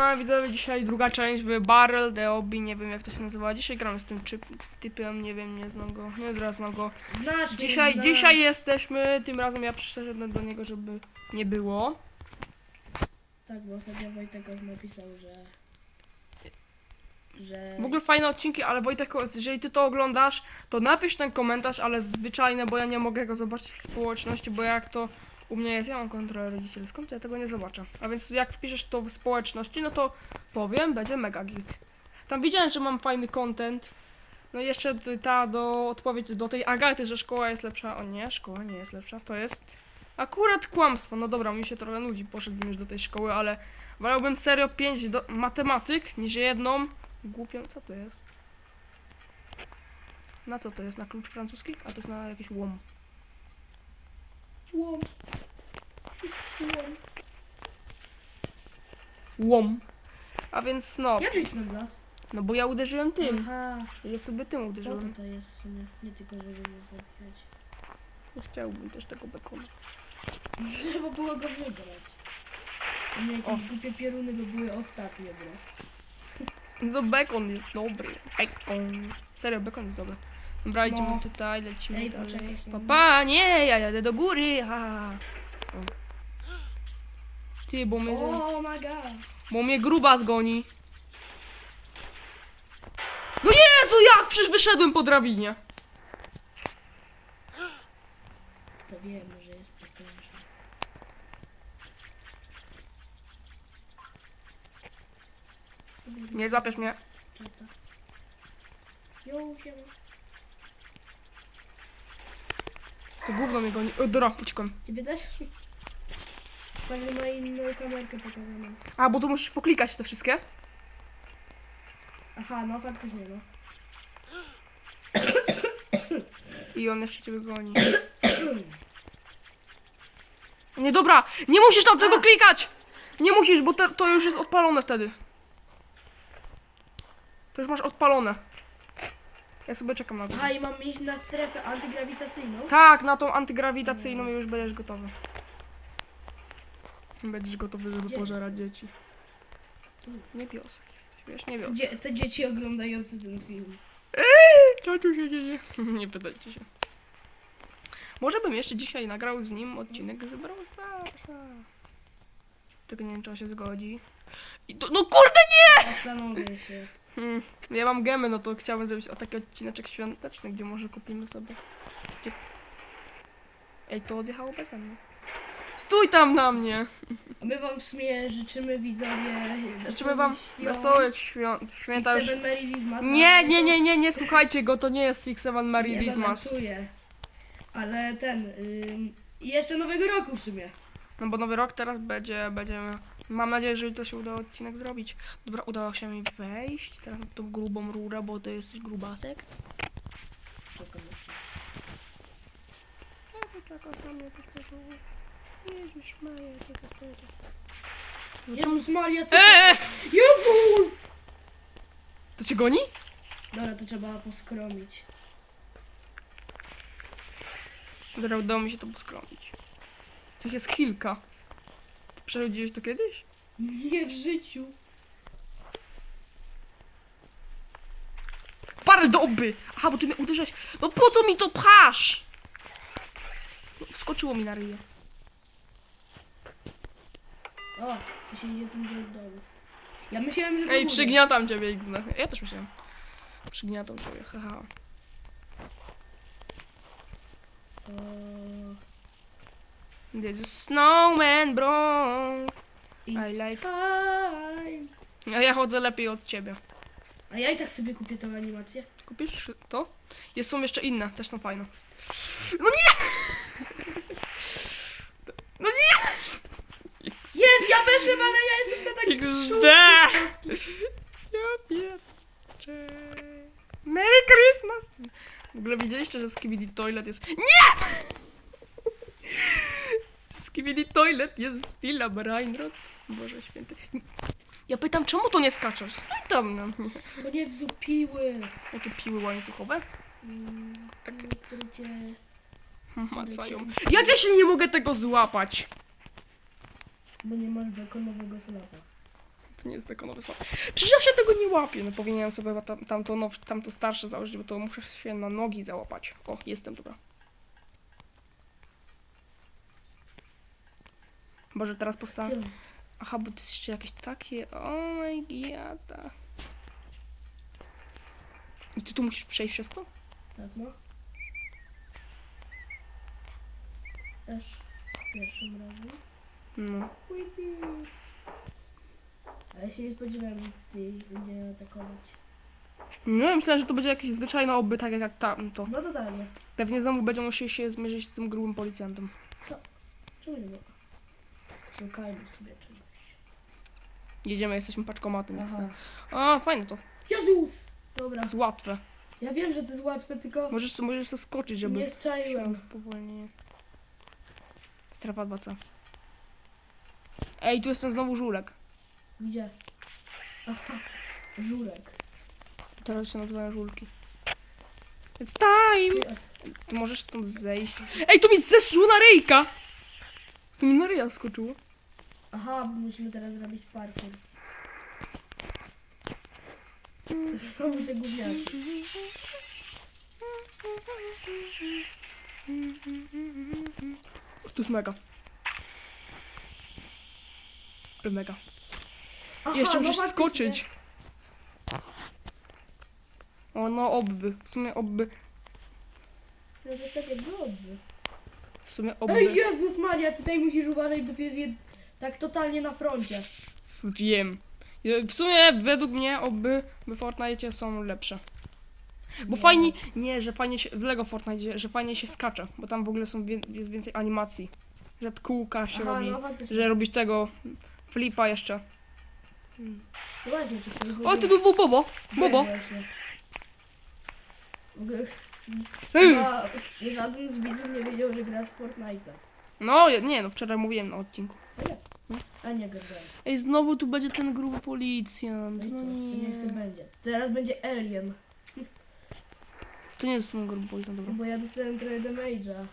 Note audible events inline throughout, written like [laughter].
A widzowie, dzisiaj druga część w Barrel The Obi, nie wiem jak to się nazywa. Dzisiaj gramy z tym typem, nie wiem, nie znam go, nie teraz znam go. Znasz, Dzisiaj, znasz. dzisiaj jesteśmy, tym razem ja przyszedłem do niego, żeby nie było. Tak, bo ostatnio Wojtek napisał, że... Że... W ogóle fajne odcinki, ale Wojtek, jeżeli ty to oglądasz, to napisz ten komentarz, ale zwyczajne, bo ja nie mogę go zobaczyć w społeczności, bo jak to u mnie jest, ja mam kontrolę rodzicielską, to ja tego nie zobaczę. A więc jak wpiszesz to w społeczności, no to powiem, będzie mega geek. Tam widziałem, że mam fajny content. No i jeszcze ta do odpowiedź do tej Agaty, że szkoła jest lepsza. O nie, szkoła nie jest lepsza, to jest akurat kłamstwo. No dobra, mi się trochę nudzi, poszedłbym już do tej szkoły, ale wolałbym serio 5 do matematyk niż jedną Głupią, co to jest? Na co to jest? Na klucz francuski? A to jest na jakiś łom. Łom. Łom. Łom. A więc no, Jak żyć na las? no bo ja uderzyłem tym. Aha. Ja sobie tym to uderzyłem. to jest w sumie. Nie tylko, żeby nie zabijać. Nie chciałbym też tego bekonu. [laughs] Trzeba było go wybrać. A nie O. jakieś głupie pioruny, bo były ostatnie, bro. No bekon jest dobry. Bekon. Serio, bekon jest dobry. Dobra, idziemy No. tutaj, lecimy Ej, poczekaj. Papa, nie, ja jadę do góry. Ha. O. Ty, bo mnie, Oh my god. bo mnie gruba zgoni. No Jezu, jak? Przecież wyszedłem po drabinie. To wiem, że jest potężny. Nie złapiesz mnie. Jo, siema. To gówno mnie goni. O, dobra, uciekam. Ciebie też? Pewnie ma inną kamerkę pokazaną. A, bo tu musisz poklikać te wszystkie. Aha, no faktycznie, no. I on jeszcze ciebie goni. Nie, dobra, nie musisz tam tego klikać! Nie musisz, bo te, to już jest odpalone wtedy. To już masz odpalone. Ja sobie czekam na to. Aha, i mam iść na strefę antygrawitacyjną? Tak, na tą antygrawitacyjną już będziesz gotowy. Będziesz gotowy, żeby Gdzie pożerać dzieci. Tu. Niebiosek jesteś, wiesz, niebiosek. Gdzie te dzieci oglądające ten film? Co tu się dzieje? [laughs] Nie pytajcie się. Może bym jeszcze dzisiaj nagrał z nim odcinek z Brawl Starsa. Tylko nie wiem, czy on się zgodzi. I to, no kurde nie! Zastanowię się. Hmm, ja mam gemy, no to chciałbym zrobić o taki odcineczek świąteczny, gdzie może kupimy sobie. Gdzie... Ej, to odjechało beze mnie. Stój tam na mnie! A my wam w sumie życzymy widzowie Życzymy wam świąt. wesołych świąt. Święta już... Seven Merry Christmas. Nie, nie, nie, nie, nie, słuchajcie go, to nie jest Six Seven Merry Ja Christmas. żartuję. Ale ten... Ym, i jeszcze nowego roku w sumie. No bo nowy rok teraz będzie, będziemy. Mam nadzieję, że to się uda odcinek zrobić. Dobra, udało się mi wejść. Teraz na tą grubą rurę, bo to jesteś grubasek. Czekasz na mnie, to Jezus Maria. Jezus co Eee! Jezus! To cię goni? Dobra, to trzeba poskromić. Dobra, udało mi się to poskromić. Tych jest kilka. Przechodziłeś to kiedyś? Nie w życiu. Parę doby! Aha, bo ty mnie uderzałeś. No po co mi to pchasz? No, Wskoczyło mi na ryję. O, to się idzie tym do dołu. Ja myślałem, że do Ej, przygniatam ciebie, Xna. Ja też myślałem. Przygniatam ciebie, haha. O, This is snowman, bro. it's I like- time. A ja chodzę lepiej od ciebie. A ja i tak sobie kupię tę animację. Kupisz to? Jest, są jeszcze inne, też są fajne. No nie! No nie! Jest, ja wyszłem, ale ja jestem na takim XD! Ja pierczę. Merry Christmas! W ogóle widzieliście, że Skibidi Toilet jest... Nie! Skibidi Toilet jest w stylu Brainrod. Boże święty. Ja pytam, czemu to nie skaczesz? Stój tam na mnie. Bo nie zupiły. Jakie piły łańcuchowe? Mm, Takie Gdzie... [laughs] macają. Jak ja się nie mogę tego złapać? Bo nie masz bekonowego slapa. To nie jest bekonowy słod. Przecież ja się tego nie łapię. No powinienem sobie tam, tamto, now, tamto starsze założyć, bo to muszę się na nogi załapać. O, jestem, dobra. Boże, teraz postawię. Aha, bo to jest jeszcze jakieś takie. Oh my god. I ty tu musisz przejść przez to? Tak, no. Też pierwszym razem. No. Ujpi. Ale się nie spodziewałem, że ty będzie atakować. No, ja myślałem, że to będzie jakieś zwyczajne oby, tak jak tam to. No totalnie. Pewnie znowu będą musieli się zmierzyć z tym grubym policjantem. Co? Czemu nie ma? Szukajmy sobie czegoś. Jedziemy, jesteśmy paczkomatem. więc Aha. tak. O, fajne to. Jezus! Dobra. To jest łatwe. Ja wiem, że to jest łatwe, tylko Możesz, możesz sobie skoczyć, żeby... nie strzaiłem. spowolnienie. Strefa 2C. Ej, tu jest ten znowu żulek. Gdzie? Aha. Żurek. Teraz się nazywają żulki. It's time! Ty- Ty możesz stąd zejść. Ej, tu mi zeszło na ryjka! Tu mi na ryja skoczyło. Aha, musimy teraz zrobić parkour. Znowu te gówniaki. Tu jest mega. Mega. Aha, Jeszcze no musisz faktycznie. skoczyć. O, no obby. W sumie obby. No to jest takie dobrze. W sumie obby. Ej, Jezus Maria, tutaj musisz uważać, bo tu jest jed... tak totalnie na froncie. Wiem. W sumie według mnie oby w Fortnite są lepsze. Bo Nie. fajnie, nie, że fajnie się, w Lego Fortnite, że fajnie się skacze, bo tam w ogóle są, wie, jest więcej animacji. Że kółka się Aha, robi, no faktycznie. że robisz tego flipa jeszcze. Właśnie, to sobie O, ty tu był Bobo, Bobo. Właśnie. Ej. Chyba żaden z widzów nie wiedział, że grasz w Fortnite. No, ja- nie no, wczoraj mówiłem na odcinku. A nie gadałem. Ej, znowu tu będzie ten gruby policjant. No? To nie. niech sobie będzie. Teraz będzie Alien. To nie jest ten gruby policjant, dobra. Bo ja dostałem trochę damage'a.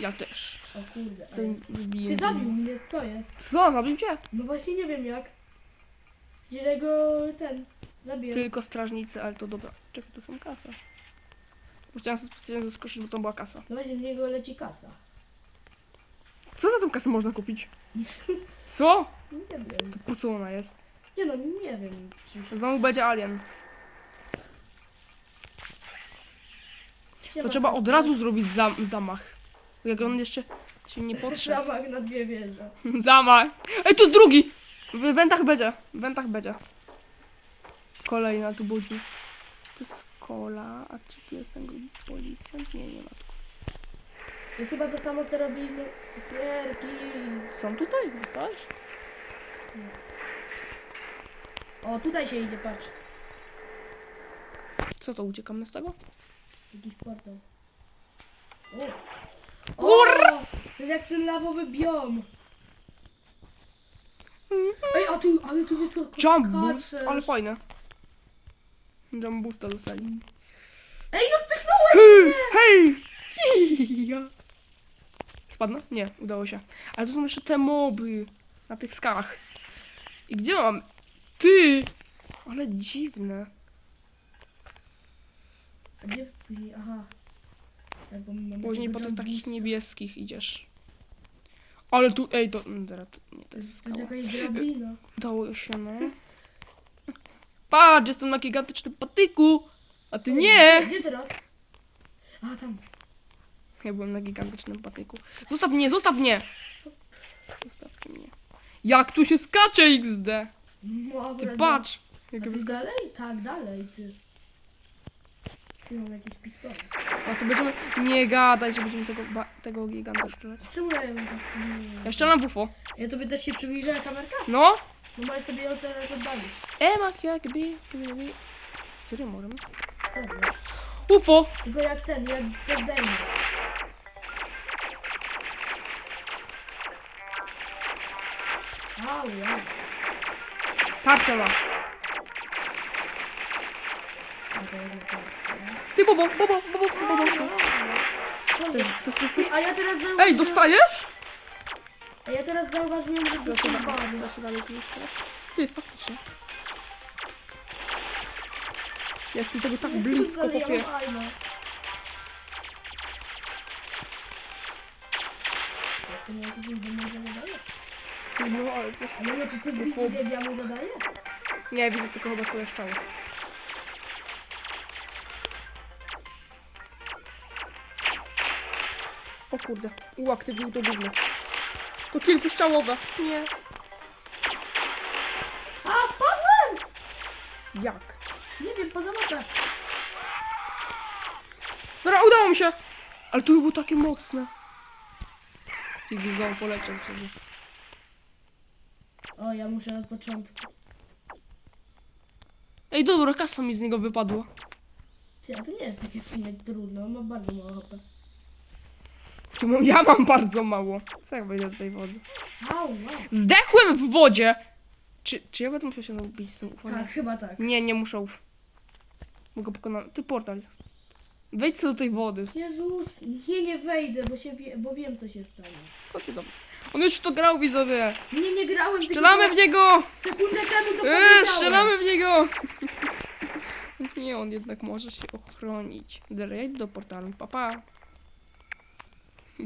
Ja też. O kurde. Ty, ale-. Ty zabił mnie, co jest? Co, zabił cię? No właśnie nie wiem jak. Gdzie go ten zabiję. Tylko strażnicy, ale to dobra. Czekaj, to są kasa. Bo Chciałem się specjalnie zaskoczyć, bo to była kasa. No właśnie w niego leci kasa. Co za tą kasę można kupić? [laughs] Co? Nie wiem. To po co ona jest? Nie no, nie wiem. Czy... Znowu będzie alien. To trzeba od razu zrobić zam zamach. Jak on jeszcze się nie podszedł. [laughs] Zamach na dwie wieże. [laughs] Zamach. Ej, tu jest drugi! W wentach będzie. W wentach będzie. Kolejna tu budzi. To jest kola. A czy tu jest ten policjant? Nie, nie ma tu. To jest chyba to samo co robimy. Cukierki. Są tutaj? Dostałeś? O, tutaj się idzie, patrz. Co to, uciekamy z tego? Jakiś portal. O! o! To jest jak ten lawowy biom. Ej, a tu, ale tu wysoko Jump skaczesz. boost, ale fajne. Jump boosta dostali. Ej, no spychnąłeś! Hej! Hej! [laughs] Ja. Spadnę? Nie, udało się. Ale tu są jeszcze te moby na tych skałach. I gdzie mam? Ty! Ale dziwne. A gdzie? Aha. Tak, bo my mamy Później po tych takich niebieskich idziesz. Ale tu, ej, to, mm, dobra, to nie, to To jest skała. jakaś drabina. Udało się, no. Patrz, jestem na gigantycznym patyku! A ty nie! Gdzie teraz? A, tam. Ja byłem na gigantycznym patyku. Zostaw mnie, zostaw mnie! Zostawcie mnie. Jak tu się skacze XD! No, Ty akurat patrz! Jak dalej? Tak, dalej, ty. Ty mam jakiś pistolet. A to będziemy... Nie gadaj, że będziemy tego, ba... tego giganta strzelać. Czemu ja ją tak nie... Jeszcze na WFO. Ja tobie też się przybliża kamerka? No! No możesz sobie ją teraz oddalić. Emak jakby... jakby... Serio możemy? Pewnie. UFO! Tylko jak ten, jak jak dajmy. Ja. Tarczę ma. Ty bobo, bobo, bobo, bobo. To, jest? to, to... Ty, a ja teraz zauważyłem... Ej, dostajesz? A ja teraz zauważyłem, że to się, da się dalej strzelać? ty, faktycznie. Jestem tego tak blisko, ja popie. Nie wiem, czy ty widzisz, jak ja mu zadaję? Nie, widzę tylko chyba twoje szczały. O kurde, uaktywuj to gówno. To kilkuszczałowe. Nie. A, spadłem! Jak? Nie wiem, poza mapę. Dobra, udało mi się! Ale to było takie mocne. I znowu poleciał sobie. O, ja muszę od początku. Ej, dobra, kasa mi z niego wypadła. Ty, a to nie jest takie fajne trudne, on ma bardzo mało HP. Ja mam- bardzo mało. Co jak wejdę do tej wody? Au, wow. Zdechłem w wodzie! Czy, czy ja będę musiał się bić z tym? Tak, chyba tak. Nie, nie muszę uf. Mogę pokonać. Ty portal. Wejdź sobie do tej wody. Jezus, nie, nie wejdę, bo, się wie, bo wiem, co się stanie. Co ty tam? On już w to grał, widzowie. Nie, nie grałem, Strzelamy w niego! sekundę temu to Eee, powiedziałeś. strzelamy w niego! [laughs] Nie, on jednak może się ochronić. Idę do portalu. Papa.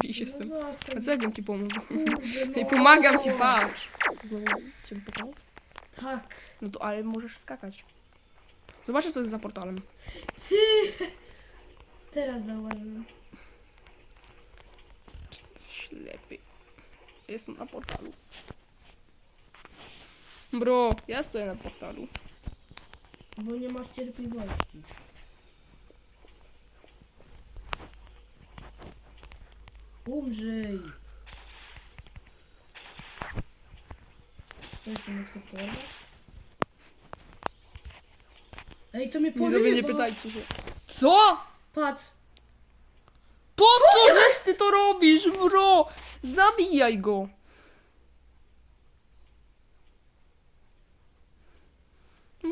Dziś jestem. No. A co jakbym ci pomógł? Kurde, [laughs] no. Nie pomagam ci, patrz. Znowu cię pytał? Tak. No to ale możesz skakać. Zobaczę co jest za portalem. Ty! Teraz zauważyłem. Ślepy. Jestem na portalu. Bro, ja stoję na portalu. Bo nie masz cierpliwości. Umrzyj. Coś tam akceptować? Ej, to mnie Widzowie, porywa. nie pytajcie się. Co? Patrz. Po co żeś ty to robisz, bro? Zabijaj go.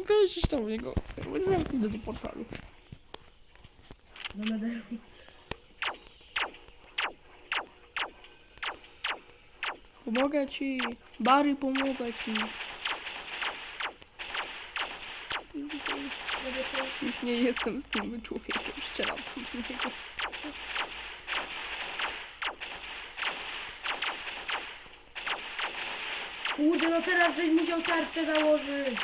Weź tam w niego. Zaraz idę do portalu. No będę... Pomogę ci. Bary, pomogę ci. Już nie jestem z tym człowiekiem. Strzelam tam w niego. Kurde, no teraz żeś musiał tarczę założyć.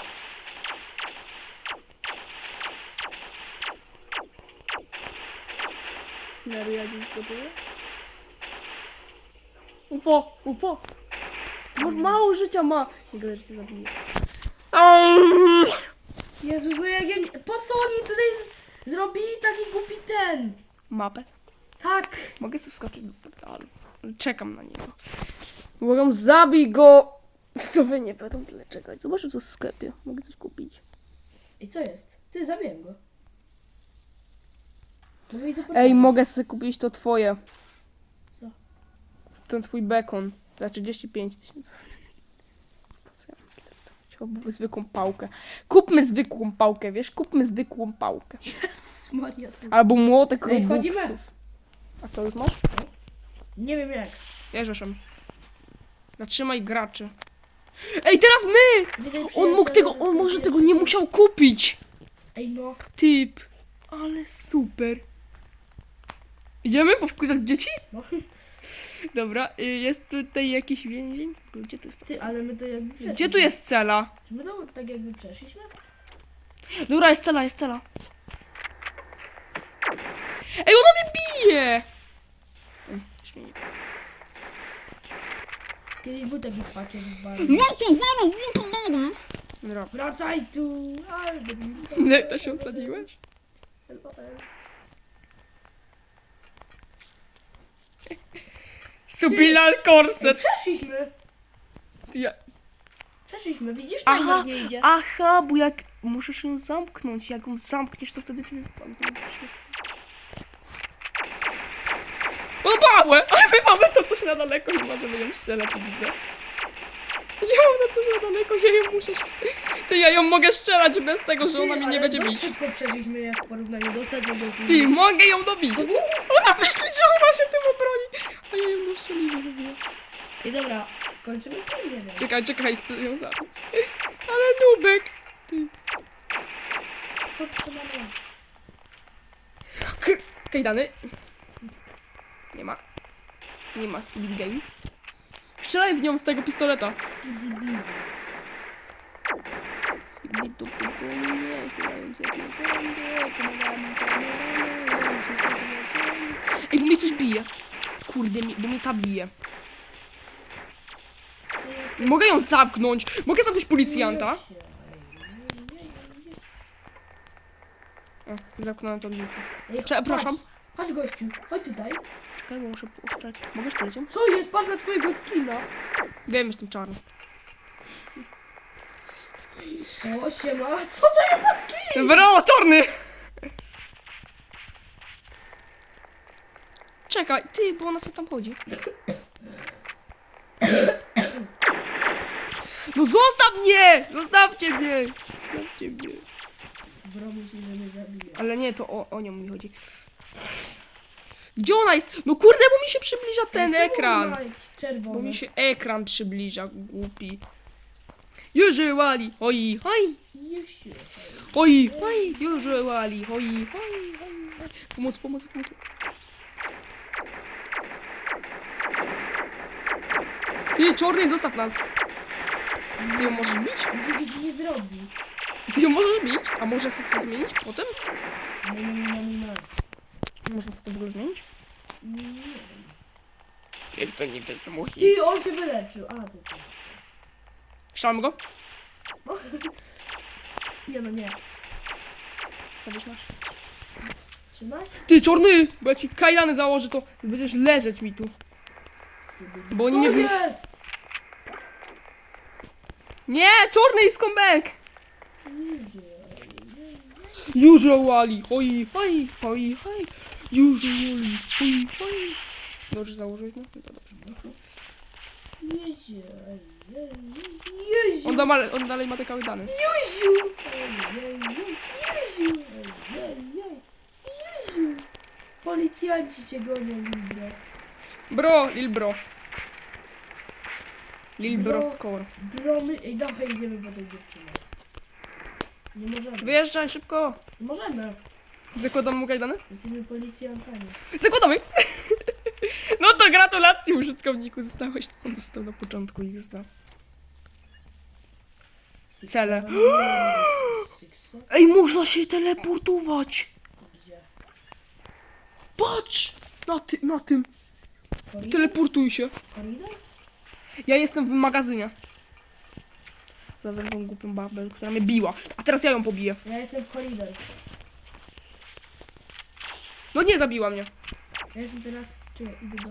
Jak już gotuję? Ufo, ufo. Ty masz mało życia, ma. Że cię zabiję. Jezu, bo jak ja... Po co oni tutaj zrobili taki głupi ten? Mapę. Tak. Mogę sobie wskoczyć do portalu. Czekam na niego. Błagam, zabij go! To wy nie będą tyle czekać. Zobaczę, co w sklepie. Mogę coś kupić. I co jest? Ty, zabiłem go. Mówię do Ej, mogę sobie kupić to twoje. Co? Ten twój bekon. Za 35 tysięcy. Po co ja mam tyle wydać? Chciałbym zwykłą pałkę. Kupmy zwykłą pałkę, wiesz? Kupmy zwykłą pałkę. Jezus Maria. ty- Albo młotek Ej, wchodzimy. robuxów. A co już masz? Nie wiem jak. Ja rzeszam. Zatrzymaj graczy. Ej, teraz my! On mógł tego, on może tego nie musiał kupić. Ej no. Typ. Ale super. Idziemy powkurzać dzieci? no. [laughs] Dobra, y, jest tutaj jakiś więzień? Gdzie tu jest ta Ty, cela? ale my to jakby przeszliśmy. Gdzie tu jest cela? Czy my to tak jakby przeszliśmy? Dobra, jest cela, jest cela. Ej, ona mnie bije! Ej. Kiedyś był taki pakiet w barze. Dobra. Wracaj tu! Ale Nie, to się obsadziłeś? Subilar korset. Przeszliśmy! Ja... Przeszliśmy, widzisz? Tam Aha, Aha. nie idzie. aha, bo jak musisz ją zamknąć, jak ją zamkniesz, to wtedy ciebie wypadnie. Podobałe! Ale my mamy to coś na daleko, nie możemy ją strzelać, widzę. Ja mam na coś na daleko, ja ją muszę... Ty, ja ją mogę strzelać bez tego, że ona mnie nie będzie bić. szybko przeszliśmy jak w porównaniu do ostatniego Ty, filmu. mogę ją dobić! Ona myśli, że ona się tym obroni! A ja ją w ogóle. I dobra, kończymy to? Nie wiem. Czekaj, czekaj, chcę ją zabić. Ale nubek! Ty. Chodź, co mamy? K- Kajdany. Nie ma. Nie ma Skibidi Game. Strzelaj w nią z tego pistoleta. Skibidi du du du nie, piosenki, pomagamy, pomagamy, Ej, bo mnie coś bije. Kurde, bo mnie ta bije. Mogę ją zamknąć. Mogę zamknąć policjanta. O, zamknąłem tą. Ej, Przepraszam. Chodź gościu, chodź tutaj. Czekaj, bo muszę puszczać. Mogę szczelić ją? Co jest? Patrz na twojego skina. Wiem, jestem czarny. O, siema. Co to jest za skin? Bro, czarny! Czekaj, ty, bo ona sobie tam chodzi. No zostaw mnie! Zostawcie mnie! Zostawcie mnie. Bro, myśli, że mnie zabije. Ale nie, to o, o nią mi chodzi. Gdzie ona jest? No kurde, bo mi się przybliża ten Czemu ekran. Bo mi się ekran przybliża, głupi. Jużyłali, oj, oj, oj, oj, jużyłali, oj, oj, oj, oj. Pomoc, pomoc, pomoc. Ty, czarny, zostaw nas. Ty ją możesz bić? Nigdy ci nie zrobi. Ty ją możesz bić? A może sobie to zmienić potem? No, no, no, no, Może sobie to w ogóle zmienić? Nie. Nie, to nie będzie mój. I on się wyleczył. A, to co? Szalmy go. [laughs] Nie no, nie. Stawisz nasz. Trzymasz? Ty, czarny! Bo ja ci kajdany założę, to będziesz leżeć mi tu. Bo oni Co mnie... jest? Nie, czarny skąbek! Jedzie. Usually, hoi, hoi, hoi, hoi. Usually, hoi, hoi. Dobrze założyć, no? No to dobrze. Jedzie. Jeździu. On, da, on dalej ma te kajdany. Jeździu. Jeździu. Jeździu. Policjanci cię gonią, Libro. Bro, lil bro. Lil bro Bro. score. Bro, my... Ej, dawaj, idziemy po tej dziewczynie. Nie możemy. Wyjeżdżaj szybko. Nie możemy. Zakładam mu kajdany? Jesteśmy policjantami. Zakładamy! [laughs] No to gratulacje użytkowniku, zostałeś. On został na początku ich zda. Cele. [gasps] Ej, można się teleportować! Gdzie? Patrz! Na, ty, na tym. Koridor? Teleportuj się. Koridor? Ja jestem w magazynie. Zaraz tą głupią babę, która mnie biła. A teraz ja ją pobiję. Ja jestem w koridor. No nie zabiła mnie. Ja jestem teraz... Czekaj, idę do...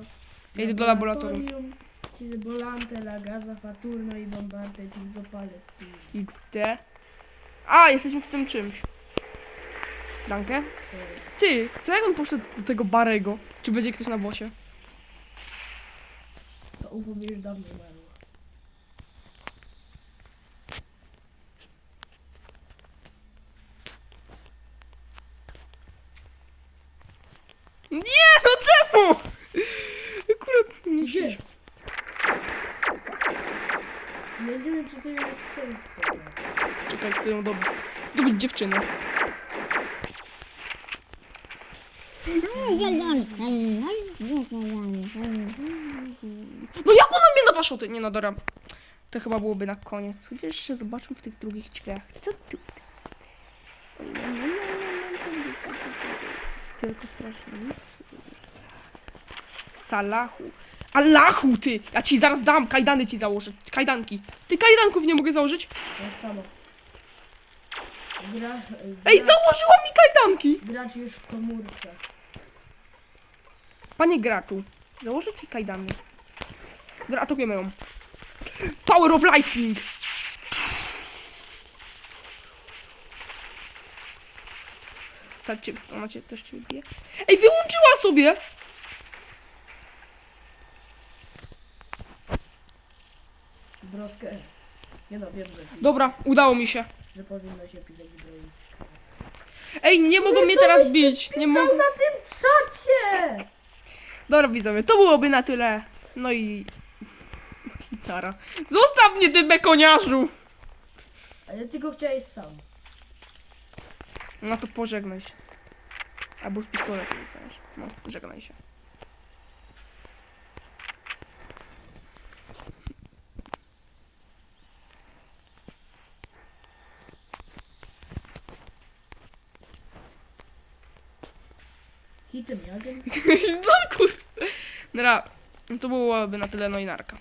Ja idę do laboratorium. Izbolante, la gaza, faturno i bombante, spójrz. XD. A, jesteśmy w tym czymś. Dankę. Ty, co jak on poszedł do tego Barego? Czy będzie ktoś na bosie? To UFO już dawno umarło. Nie, no czemu? Akurat nie Gdzie? Tego. Czekaj, chcę ją dobić dziewczynę. No jak ona mnie na waszoty? Nie no, dobra. To chyba byłoby na koniec. Chociaż jeszcze zobaczmy w tych drugich drzwiach. Co tu jest? Tylko strasznie nic. Salahu. Allahu, ty! Ja ci zaraz dam, kajdany ci założę. Kajdanki. Ty kajdanków nie mogę założyć? Tak samo. Gra, Ej, założyła mi kajdanki! gracz już w komórce. Panie graczu, założę ci kajdany. Dobra, atakujemy ją. Power of Lightning! Ta cię, ona cię też cię bije. Ej, wyłączyła sobie! Broskę. Nie no, wiem, że, Dobra, udało mi się. że powinno się pisać. Ej, nie mogą mnie teraz bić. Nie mogą. na tym czacie! Dobra, widzowie, to byłoby na tyle. No i gitara. Zostaw mnie, ty bekoniarzu! Ale ty go chciałeś sam. No to pożegnaj się. Albo z pistoletu dostaniesz. No, żegnaj się. Jazem. [laughs] no kur... Dobra, to byłoby na tyle, no i narka.